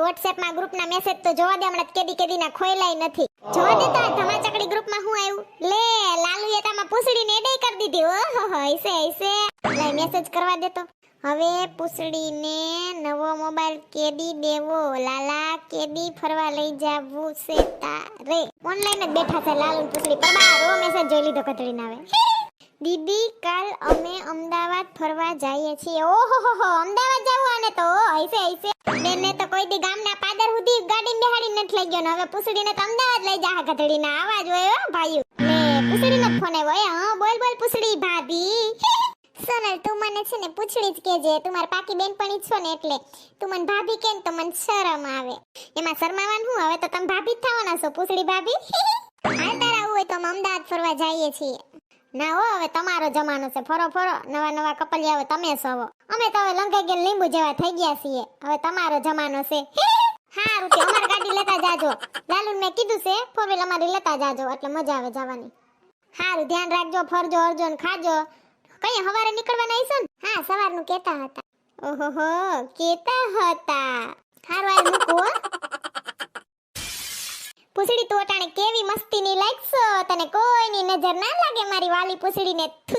વોટ્સએપમાં ગ્રુપના મેસેજ તો જોવા દે, હમણાં કેદી કેદીના ખોયલાય નથી. જોવા દે તો આ ધમાચકડી ગ્રુપમાં હું આવ્યું લે, લાલુ એટામાં પૂછડીને એડે કરી દીધી. ઓહો હૈસે હૈસે લે મેસેજ કરવા દે તો. હવે પૂછડીને નવો મોબાઈલ કેદી દેવો. લાલા, કેદી ફરવા લઈ જાવું છે તારે. ઓનલાઈન જ બેઠા છે લાલુ પૂસડી પૂછડી. ઓ મેસેજ જોઈ લીધો કતરીને આવે દીદી, કાલ અમે અમદાવાદ ફરવા જઈએ છીએ. ઓહો, હો હો અમદાવાદ જવું આને તો. હૈસે હૈસે બેને તો કોઈ દી ગામના પાદર સુધી ગાડી બેહાડી નથી લઈ ગયો. ને હવે પૂછડીને તો અમદાવાદ લઈ જા ગધડીના. આવાજ હોય હો, ભાઈઓ. લે પૂછડીનો ફોન આવ્યો. હા, બોલ બોલ, પૂછડી ભાભી. સોનલ, તું મને છે ને પૂછડી જ કેજે તું મારી પાકી બેનપણી પણ છો ને એટલે તું મને ભાભી કે તો મને શરમ આવે. એમાં શરમાવાનું હું હવે તો તમે ભાભી જ થવાના છો, પૂછડી ભાભી. હાલ તારા હોય તો અમે અમદાવાદ ફરવા જઈએ છીએ. ના હો, હવે તમારો જમાનો છે. ફરો ફરો. નવા નવા કપલિયા હવે તમે સવો અમે તો હવે લંકાઈ ગયેલ લીંબુ જેવા થઈ ગયા છીએ. હવે તમારો જમાનો છે. હારું તે અમારી ગાડી લેતા જાજો. લાલુ મેં કીધું છે ફોર વ્હીલ અમારી લેતા જાજો, એટલે મજા આવે જવાની. હારું, ધ્યાન રાખજો, ફરજો અરજો ને ખાજો. કઈ હવારે નીકળવાના આવીશો ને? હા, સવારનું કેતા હતા. ઓહો કેતા હતા. હારું આ મૂકું હો પૂછડી તું અટાણે કેવી મસ્તીની લાગશો તને કોઈની નજર ના લાગે મારી વાલી પૂછડીને થુ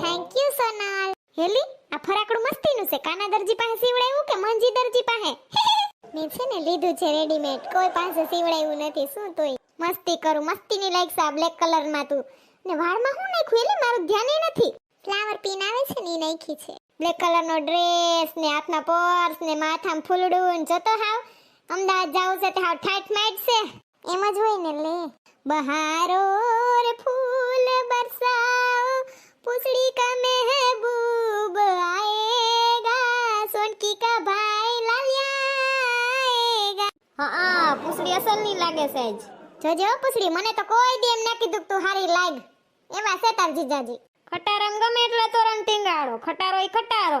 થેન્ક યુ સોનાલ. હેલી, આ ફરાકડું મસ્તીનું છે. કાના દરજી પાસે સીવડાવ્યું કે મંજી દરજી પાસે? મેં છે ને, લીધું છે રેડીમેડ કોઈ પાસે સીવડાવ્યું નથી, શું તોય. મસ્તી કરું, મસ્તીની લાગશે આ બ્લેક કલરમાં તું. ને વાળમાં હું નાખ્યું એટલે મારું ધ્યાન નથી. ફ્લાવર પીન આવે છે ને એ નાખી છે. બ્લેક કલરનો ડ્રેસ ને હાથમાં પર્સ ને, માથામાં ફૂલડું જતો હાવ. અમદાવાદ જાવું છે તે હાવ ઠાઠ મેટ છે એમ જ હોય ને લે. બહારો રે ફૂલ બરસાઓ પૂછડી કા મહેબૂબ આએગા સોનકી કા ભાઈ લાલિયાએગા. હા પૂછડી અસલની લાગે છે જ. જોજે પૂછડી મને તો કોઈ દી એમ ના કીધું તું હારી લાગ. એવા છે જીજાજી. ખટારામ ગમે એટલે તો રંગ ટીંગાડો ખટારો એ ખટારો.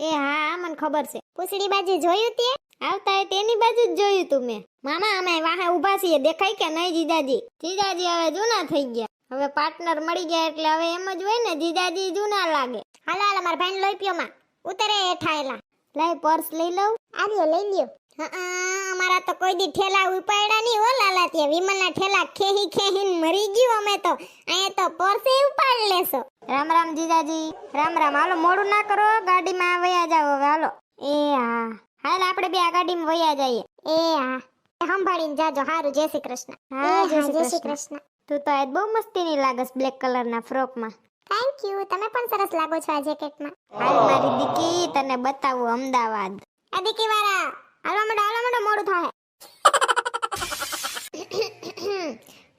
એ હા, મને ખબર છે. પૂછડી બાજુ જોયું તે? આવતા હોય તેની બાજુ જ જોયું તું મેં. મામા, અમે વાહે ઊભા છીએ. દેખાય કે નહીં જીજાજી? જીજાજી હવે જૂના થઈ ગયા. હવે પાર્ટનર મળી ગયા એટલે હવે એમ જ હોય ને, જીજાજી જૂના લાગે. હાલ હાલ, મારા ભાઈ લોહી પીઓ માં. ઉતરે હેઠાયેલા લઈ પર્સ લઈ લઉં. આવ્યો લઈ લ્યો. અમારા તો કોઈ દી ઠેલા ઉપાડ્યા નહીં હો લાલા તે વિમલના ઠેલા ખેહી ખેહીને મરી ગયું અમે તો. અહીંયા તો પર્સે ઉપાડ લેશો. રામ રામ જીજાજી. રામ રામ. હાલો મોડું ના કરો ગાડીમાં વયા જાવ હવે હાલો. એ હા. હાલ આપણે બે આ ગાડીમાં વયા જઈએ. એ હા. સંભાળીને જાજો. હારું જય શ્રી કૃષ્ણ. હા જય શ્રી કૃષ્ણ. તું તો આજ બહુ મસ્તીની લાગસ બ્લેક કલરના ફ્રોકમાં થેન્ક યુ તમે પણ સરસ લાગો છો આ જેકેટમાં હાલ મારી દીકી તને બતાવું અમદાવાદ. આ દીકી વાળા હાલો મડો હાલો મડો મોડું થાય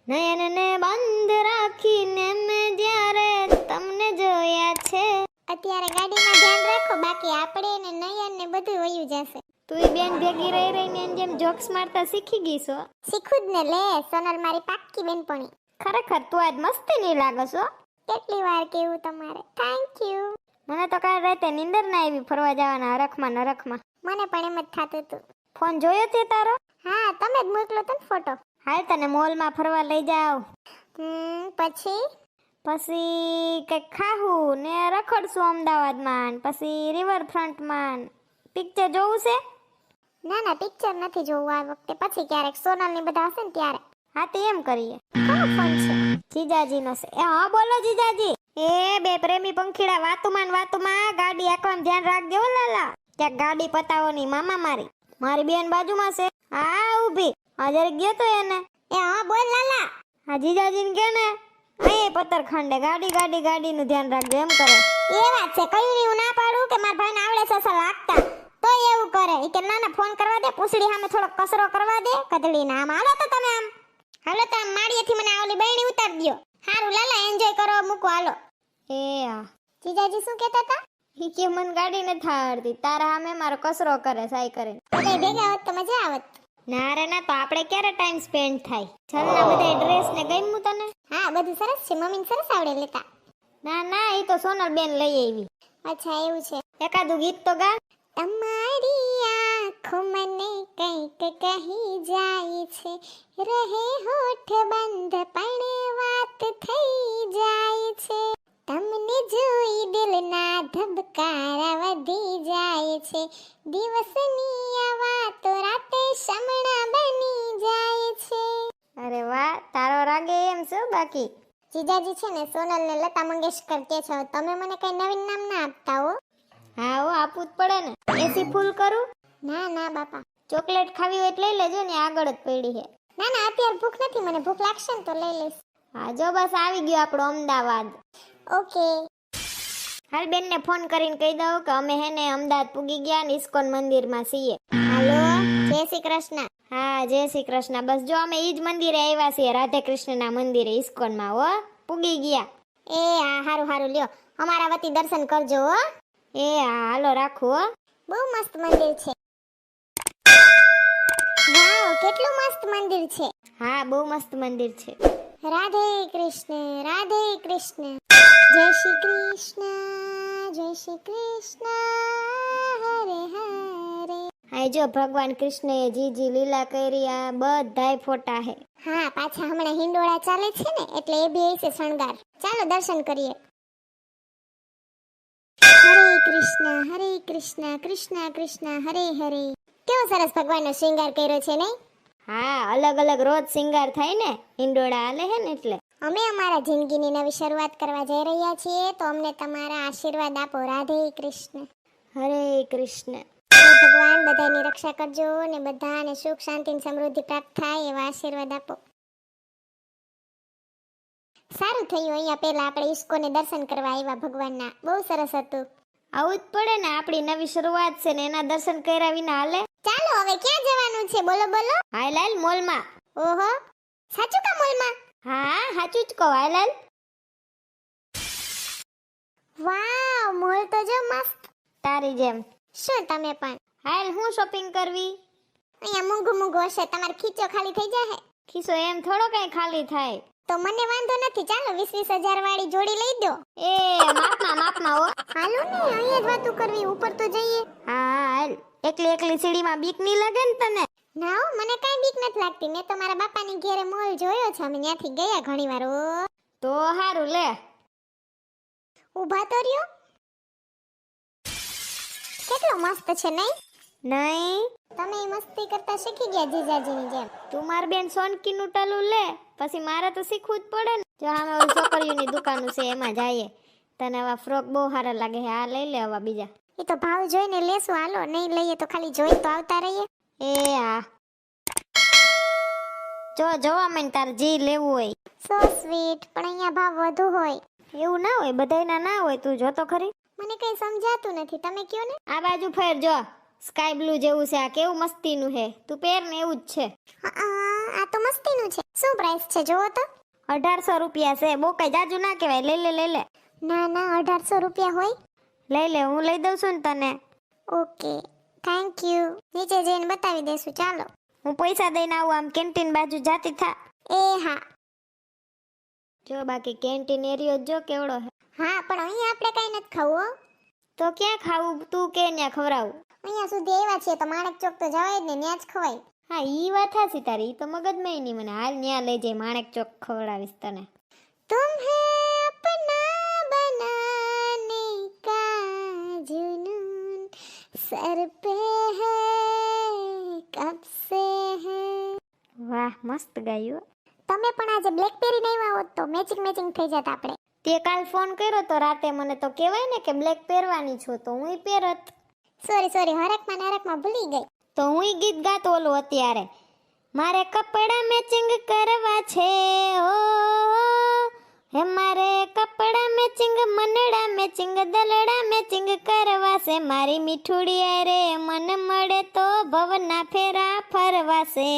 નયનને બંધ રાખીને મેં જ્યારે તમને જોયા છે. અત્યારે ગાડીમાં ધ્યાન રાખો બાકી આપણે ને નયન ને બધું વયું જશે. તું બેન ભેગી રહી રહીને એમ જેમ જોક્સ મારતા શીખી ગઈ છો? શીખું જ ને લે સોનલ મારી પાક્કી બેનપણી. ખરેખર તું આજ મસ્તી નહીં લાગો છો? કેટલી વાર કેવું તમારે? થેન્ક યુ મને તો કાલ રાતે નિંદર ના આવી ફરવા જવાના હરખમાં નરખમાં. મને પણ એમ જ થતું હતું ફોન જોયો છે તારો? હા તમે જ મોકલો તો ફોટો. હાલ તને મોલમાં ફરવા લઈ જાઓ. હમ પછી? પછી કંઈક ખાવું ને રખડશું અમદાવાદમાં ને પછી રિવરફ્રન્ટમાં પિક્ચર જોવું છે? ના ના પિક્ચર નથી જોવું આ વખતે. પછી ક્યારેક સોનલની બધા હશે ને ત્યારે. હા તે એમ કરીએ. જીજાજી ફોન છે? એ હા બોલો જીજાજી. એ બે પ્રેમી પંખીડા વાતુમાં ને વાતુમાં ગાડી આંકવાનું ધ્યાન રાખજો લાલા. ક્યાંક ગાડી પતાવો ની મામા મારી. મારી બેન બાજુમાં છે. હા ઊભી. હાજર ગયો તો એને. એ હા બોલ લાલા. હા જીજાજીને કે ને. અહીં પથ્થર ખાંડે ગાડી ગાડી ગાડીનું ધ્યાન રાખજો એમ કરે. એ વાત છે કયું હું ના પાડું કે મારા ભાઈને આવડે છે લાગતા. તો એવું કરે. કે ના ના ફોન કરવા દે પૂછડી સામે થોડો કસરો કરવા દે કદડી ના આમ. હાલો તો તમે આમ. હાલો તો આમ માળીએથી મને આ ઓલી બહેણી ઉતાર દો હારું લાલા એન્જોય કરો મૂકો હાલો. એ જીજાજી શું કહેતા હતા? ઈ કે મને ગાડી નથી આવડતી. તારા સામે મારો કસરો કરે સાઈ કરે. બધા ભેગા હોત તો મજા આવત. ના રે ના તો આપણે ક્યારે ટાઈમ સ્પેન્ડ થાય? છલના બધા ડ્રેસ ને ગમ્યું તને? હા બધું સરસ છે. મમ્મીને સરસ આવડે લેતા. ના ના એ તો સોનલ બેન લઈ આવી. અચ્છા એવું છે. એકાદું ગીત તો ગા. તમારી આંખો મને કંઈક કહી જાય છે. રહે હોઠ બંધ પણ વાત થઈ જાય છે. તમને જોઈ દિલના ધબકારા વધી જાય છે. દિવસની આ વાતો રાતે શમણા બની જાય છે. અરે વાહ તારો રાગે એમ શું બાકી? જીજાજી છે ને સોનલ ને લતા મંગેશકર કે છે. તમે મને કઈ નવીન નામ ના આપતા હો? હા હો આપવું જ પડે ને. એસી ફૂલ કરું? ના ના બાપા. ચોકલેટ ખાવી હોય તો લઈ લેજો ને આગળ જ પડી છે. ના ના અત્યારે ભૂખ નથી મને ભૂખ લાગશે ને તો લઈ લઈશ. હા જો બસ આવી ગયો આપણો અમદાવાદ. ઓકે. હાલ બેનને ફોન કરીને કહી દઉં કે અમે હે ને અમદાવાદ પૂગી ગયા ને ઇસ્કોન મંદિરમાં છીએ. હાલો જય શ્રી કૃષ્ણ. હા જય શ્રી કૃષ્ણ. બસ જો અમે ઈ જ મંદિરે આવ્યા છીએ રાધે કૃષ્ણના મંદિરે ઇસ્કોનમાં હો. પૂગી ગયા. એ હા હારું હારું લ્યો. અમારા વતી દર્શન કરજો હો. એ હા હાલો રાખો હો. બહુ મસ્ત મંદિર છે. વાવ કેટલું મસ્ત મંદિર છે. હા બહુ મસ્ત મંદિર છે. રાધે કૃષ્ણ રાધે કૃષ્ણ. જય શ્રી કૃષ્ણ જય શ્રી કૃષ્ણ. હરે હરે. હા જો ભગવાન કૃષ્ણએ જીજી લીલા કરી આ બધાય ફોટા હે. હા પાછા હમણાં હિંડોળા ચાલે છે ને એટલે એ બી છે શણગાર. ચાલો દર્શન કરીએ. હરે કૃષ્ણ હરે કૃષ્ણ કૃષ્ણ કૃષ્ણ હરે હરે. કેવો સરસ ભગવાનનો શૃંગાર કર્યો છે નહીં? હા અલગ અલગ રોજ સિંગાર થાય ને હિંડોળા હાલે હે ને એટલે. અમે અમારા જિંદગીની નવી શરૂઆત કરવા જઈ રહ્યા છીએ તો અમને તમારા આશીર્વાદ આપો. રાધે કૃષ્ણ. હરે કૃષ્ણ. ભગવાન બધાની રક્ષા કરજો અને બધાને સુખ શાંતિ ને સમૃદ્ધિ પ્રાપ્ત થાય એવા આશીર્વાદ આપો. સારું થયું અહીંયા પહેલા આપણે ઈશ્કોને દર્શન કરવા આવ્યા ભગવાનના. બહુ સરસ હતું. આવું જ પડે ને આપણી નવી શરૂઆત છે ને એના દર્શન કર્યા વિના હાલે. ચાલો હવે ક્યાં જવાનું છે? બોલો બોલો. હાયલાલ મોલમાં. ઓહો. સાચું કા મોલમાં? હા સાચું જ કહો હાયલાલ વાવ મોલ તો જો મસ્ત. તારી જેમ. શું તમે પણ? હાલ હું શોપિંગ કરવી? અહીંયા મૂંગું મૂંગું હશે તમારો ખીચો ખાલી થઈ જાય ખીસો એમ થોડો કઈ ખાલી થાય. તો મને વાંધો નથી ચાલો વીસ વીસ હજાર વાળી જોડી લઈ દો. એ હો હાલો ને અહીંયા જ વાતું કરવી ઉપર તો જઈએ. હા હાલ. એકલી એકલી સીડીમાં બીક નહીં લાગે ને તને? ના હો, મને કાંઈ બીક નથી લાગતી. મેં તો મારા બાપાની ઘેરે મોલ જોયો છે. અમે ત્યાંથી ગયા ઘણી વાર ઓ તો હારું લે. ઊભા તો રહ્યો. કેટલો મસ્ત છે નહીં? નહીં. તમે મસ્તી કરતા શીખી ગયા જીજાજીની જેમ. તું માર બેન સોનકીનું ટલું લે પછી મારે તો શીખવું જ પડે ને. જો આમે ઓલી છોકરીઓની દુકાન છે એમાં જઈએ. તને આવા ફ્રોક બહુ સારા લાગે છે. આ લઈ લે આવા બીજા. એ તો ભાવ જોઈને લેશું. હાલો નહીં લઈએ તો ખાલી જોઈ તો આવતા રહીએ. એ હા જો જોવા મને તારે જે લેવું હોય. સો સ્વીટ પણ અહીંયા ભાવ વધુ હોય. એવું ના હોય બધાયના ના હોય. તું જોતો ખરી. મને કઈ સમજાતું નથી. તમે કયો ને? આ બાજુ ફેર જો. સ્કાય બ્લુ જેવું છે. આ કેવું મસ્તીનું છે? તું પહેર ને એવું જ છે. આ તો મસ્તીનું છે. શું પ્રાઇસ છે? જોવો તો. અઢારસો રૂપિયા છે. બહુ કઈ જાજુ ના કહેવાય. લઈ લે લઈ લે. ના ના અઢારસો રૂપિયા હોય. લઈ લે હું લઈ દઉં છું ને તને. ઓકે થેન્ક યુ નીચે જઈને બતાવી દેશું ચાલો. હું પૈસા દઈને આવું આમ કેન્ટીન બાજુ જાતી થા. એ હા. જો બાકી કેન્ટીન એરિયો જો કેવડો હા. પણ અહીં આપણે કઈ નથી ખાવું હો. તો ક્યાં ખાવું તું કે ત્યાં ખવડાવું? અહીંયા સુધી આવ્યા છીએ તો માણેક ચોક તો જવાય જ ને ત્યાં જ ખવાય. હા ઈ વાત હાસી તારી ઈ તો મગજમાં નહીં મને. હાલ ન્યા લઈ જાય માણેક ચોક ખવડાવીશ તને. તું હે? સર પે હે કબ સે હે વાહ મસ્ત ગાયું. તમે પણ આજે બ્લેકબેરી નહીં આવો તો મેચિંગ મેચિંગ થઈ જાત આપણે. તે કાલ ફોન કર્યો તો રાતે મને તો કહેવાય ને કે બ્લેક પહેરવાની છો તો હું પહેરત. સોરી સોરી હરકમાં નરકમાં ભૂલી ગઈ. તો હું ગીત ગાતો ઓલું અત્યારે. મારે કપડાં મેચિંગ કરવા છે ઓ. હે મારે કપડા મેચિંગ મનડા મેચિંગ દલડા મેચિંગ કરવા છે મારી મીઠુડી રે મન મળે તો ભવના ફેરા ફરવાશે.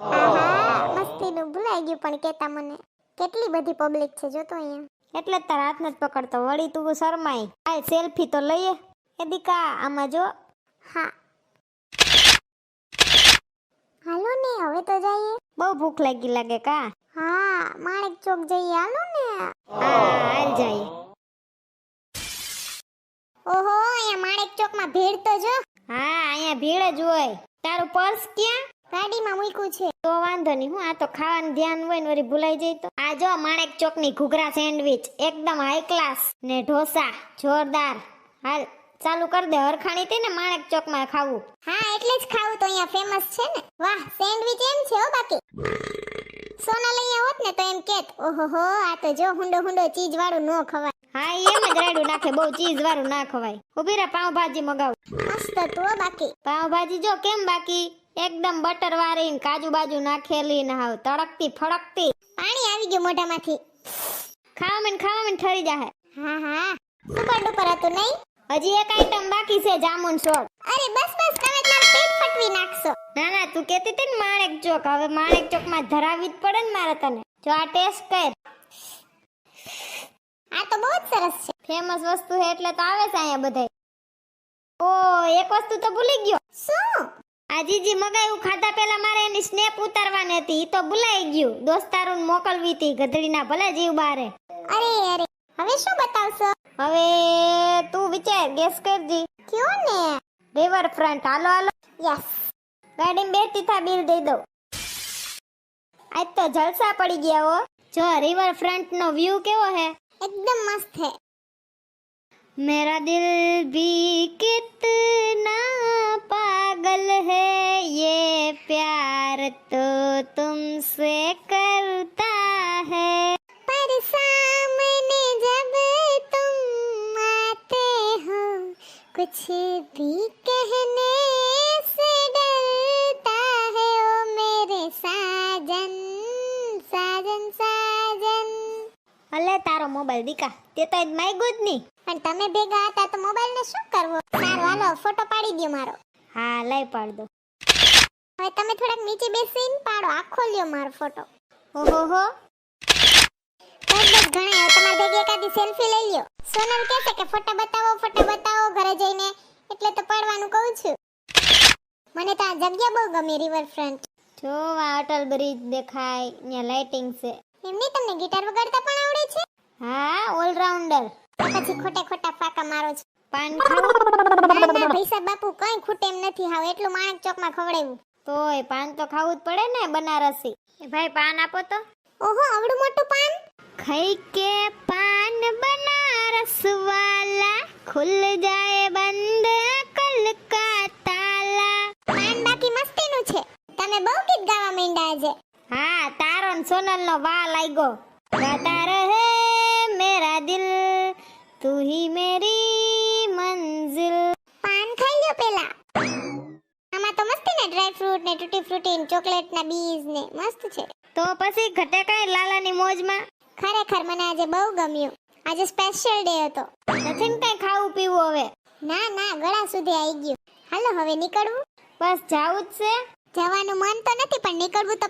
આહા મસ્તીનું ભૂલાઈ ગયું પણ કેતા મને. કેટલી બધી પબ્લિક છે જો તો અહીંયા. એટલે તારા હાથ નથી પકડતો. વળી તું શરમાય. આ સેલ્ફી તો લઈએ. એ દીકા આમાં જો. હા. હાલો ને હવે તો જઈએ. બહુ ભૂખ લાગી લાગે કા? હા માણેક ચોક જઈએ હાલો ને. હા હાલ જાય ઓહો અહીંયા માણેક ચોકમાં ભીડ તો જો. હા અહીંયા ભીડ જ હોય. તારું પર્સ ક્યાં? ગાડીમાં મૂક્યું છે. તો વાંધો નહીં હું આ તો ખાવાનું ધ્યાન હોય ને વળી ભૂલાઈ જાય તો. આ જો માણેક ચોકની ઘૂઘરા સેન્ડવિચ એકદમ હાઈ ક્લાસ ને ઢોસા જોરદાર. હાલ ચાલુ કર દે હરખાણી તે ને માણેક ચોકમાં ખાવું. હા એટલે જ ખાવું તો અહીંયા ફેમસ છે ને. વાહ સેન્ડવિચ એમ છે હો બાકી. સોનલ લઈ આવત ને તો એમ કેત ઓહો આ તો જો હુંડો હુંડો ચીજ વાળું નો ખવાય. હા એમ જ રાડું નાખે બહુ ચીજ વાળું ના ખવાય. ઊભી રે પાવભાજી મગાવું. મસ્ત તો બાકી. પાવભાજી જો કેમ બાકી? એકદમ બટર વાળી ને કાજુ બાજુ નાખેલી ને હાવ તડકતી ફડકતી પાણી આવી ગયું મોઢામાંથી. ખાવા મને ખાવા મને ઠરી જાહે. હા હા. સુપર ડુપર હતું નહીં? હજી એક આઈટમ બાકી છે, જામુન શોર્ટ અરે બસ બસ, તમે તમારું પેટ ફટવી નાખશો. ના ના, તું કહેતી હતી ને માણેક ચોક. હવે માણેક ચોકમાં ધરાવી જ પડે ને મારે તને. જો આ ટેસ્ટ કર. આ તો બહુ જ સરસ છે. ફેમસ વસ્તુ છે એટલે તો આવે છે અહીંયા બધાય. ઓ, એક વસ્તુ તો ભૂલી ગયો. શું? આ જીજી મગાયું ખાધા પહેલા મારે એની સ્નેપ ઉતારવાની હતી. ઈ તો ભૂલાઈ ગયું. દોસ્તારું મોકલવી હતી ગધડીના ભલે જીવ બારે. અરે અરે. હવે શું બતાવશો? હવે તું વિચાર ગેસ કરજી કયો ને રિવર ફ્રન્ટ હાલો હાલો યસ ગાડીમાં બેઠી થા બિલ દઈ દઉં આજ તો જલસા પડી ગયા હો જો રિવર ફ્રન્ટ નો વ્યૂ કેવો હે एकदम मस्त है मेरा दिल भी कितना पागल है ये प्यार तो तुमसे करता है कुछ भी कहने से डरता है ओ मेरे साजन साजन साजन અલે તારો મોબાઈલ દીકા તે તો આજ માગ્યું જ નહીં પણ તમે ભેગા હતા તો મોબાઈલ ને શું કરવો સારું હાલો ફોટો પાડી દો મારો હા લઈ પાડ દો હવે તમે થોડાક નીચે બેસીને પાડો આખો લ્યો મારો ફોટો ઓહો હો બસ બસ ઘણા હવે તમારી ભેગી એકાદી સેલ્ફી લઈ લ્યો સોનલ કહે છે કે ફોટા બતાવો ફોટા બતાવો ઘરે જઈને. એટલે તો પાડવાનું કહું છું. મને તો આ જગ્યા બહુ ગમી રિવર ફ્રન્ટ જો આ અટલ બ્રિજ દેખાય ત્યાં લાઇટિંગ છે. એમની તમને ગિટાર વગાડતા પણ આવડે છે? હા ઓલરાઉન્ડર પછી ખોટે ખોટા ફાકા મારો છો. પાન ખાવું. ના ભૈસા બાપુ કઈ ખૂટે એમ નથી હાવ. એટલું માણક ચોકમાં ખવડાવ્યું તોય પાન તો ખાવું જ પડે ને બનારસી. એ ભાઈ પાન આપો તો. ઓહો આવડું મોટું પાન? ખાઈ કે પાન બનારસ वाला खुल जाए બંધ કલ કા તાલા પાન બાકી મસ્તીનું છે. તમે બહુ ગીત ગાવા માંડ્યા આજે. હા તારો ને સોનલ નો વા લાગ્યો ગાતા રહે મેરા દિલ તું હી મેરી મંઝિલ. પાન ખાઈ લ્યો પેલા. આમાં તો મસ્તી ને ડ્રાય ફ્રૂટ ને ટૂટી ફ્રૂટી ને ચોકલેટ ના બીજ ને મસ્ત છે. તો પછી ઘટે કઈ લાલાની મોજમાં? ખરેખર મને આજે બહુ ગમ્યું. આજે સ્પેશિયલ ડે હતો. નથી ને કઈ ખાવું પીવું હવે? ના ના ગળા સુધી આવી ગયું. હાલો હવે નીકળવું? બસ જાવું જ છે. જવાનું મન તો નથી પણ નીકળવું તો